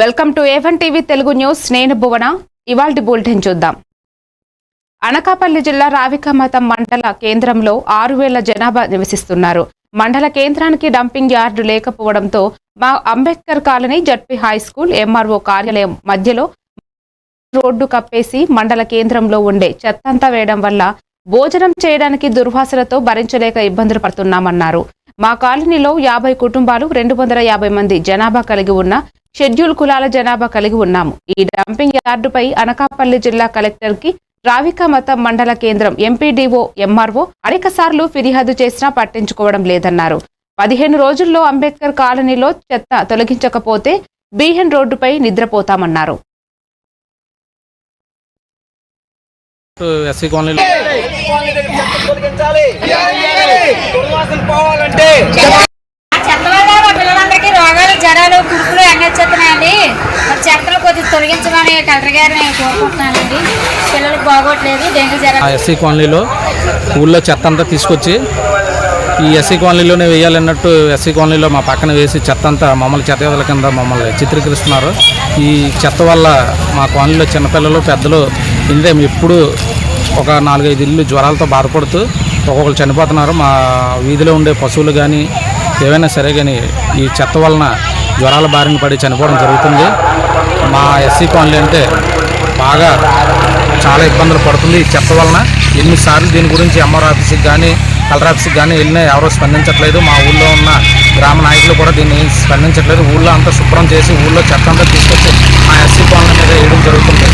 Welcome to A one TV Telugu news. నేను భువన. ఇవాల్టి bulletin చూద్దాం. అనకాపల్లి జిల్లా రావికమతం మండల కేంద్రంలో ఆరు వేల జనాభా నివసిస్తున్నారు. మండల కేంద్రానికి డంపింగ్ యార్డు లేకపోవడంతో మా Ambedkar colony ZP high school MRO కార్యాలయం మధ్యలో రోడ్డు కప్పేసి మండల కేంద్రంలో ఉండే చెత్తంతా వేయడం వల్ల భోజనం చేయడానికి దుర్వాసనతో భరించలేక ఇబ్బందులు పడుతున్నామన్నారు. మా కాలనీలో యాభై కుటుంబాలు రెండు వందల యాభై మంది జనాభా కలిగి ఉన్న షెడ్యూల్ కులాల జనాభా కలిగి ఉన్నాము. ఈ డంపింగ్ యార్డుపై అనకాపల్లి జిల్లా కలెక్టర్కి రావిక మత మండల కేంద్రం ఎంపీడీఓ ఎంఆర్ఓ అనేక సార్లు ఫిర్యాదు చేసినా పట్టించుకోవడం లేదన్నారు. పదిహేను రోజుల్లో అంబేద్కర్ కాలనీలో చెత్త తొలగించకపోతే బీహెన్ రోడ్డుపై నిద్రపోతామన్నారు. ఎస్సీ కాలనీలో దుర్వాసన పోవాలంటే చెత్త వల్ల మా పిల్లలందరికీ రోగాలు జ్వరాలు కురుకులు అన్నీ వచ్చేస్తున్నాయండి మరి చెత్తలు కొద్దిగా తొలగించమని కలెక్టర్ గారిని కోరుకుంటున్నానండి పిల్లలకు బాగోట్లేదు డెంగ్యూ ఆ జ్వరం ఎస్సీ కాలనీలో ఊళ్ళో చెత్త అంతా తీసుకొచ్చి ఈ ఎస్సీ కాలనీలోనే వేయాలన్నట్టు ఎస్సీ కాలనీలో మా పక్కన వేసి చెత్త అంతా మమ్మల్ని చెత్త కింద మమ్మల్ని చిత్రీకరిస్తున్నారు. ఈ చెత్త వల్ల మా కాలనీలో చిన్నపిల్లలు పెద్దలు ఇందే ఎప్పుడు ఒక నాలుగైదు ఇల్లు జ్వరాలతో బాధపడుతూ ఒక్కొక్కరు చనిపోతున్నారు. మా వీధిలో ఉండే పశువులు కానీ ఏవైనా సరే కానీ ఈ చెత్త వలన జ్వరాల బారిన పడి చనిపోవడం జరుగుతుంది. ఎస్సీ కాలనీ అంటే బాగా చాలా ఇబ్బందులు పడుతుంది. ఈ చెత్త వలన ఎన్నిసార్లు దీని గురించి ఎంఆర్ ఆఫీస్కి కానీ కలెక్టర్ ఆఫీస్కి కానీ వెళ్ళినా ఎవరూ స్పందించట్లేదు. మా ఊళ్ళో ఉన్న గ్రామ నాయకులు కూడా దీన్ని స్పందించట్లేదు. ఊళ్ళో అంతా శుభ్రం చేసి ఊళ్ళో చెత్త అంతా తీసుకొచ్చి మా ఎస్సీ కాలనీ మీద వేయడం జరుగుతుంది.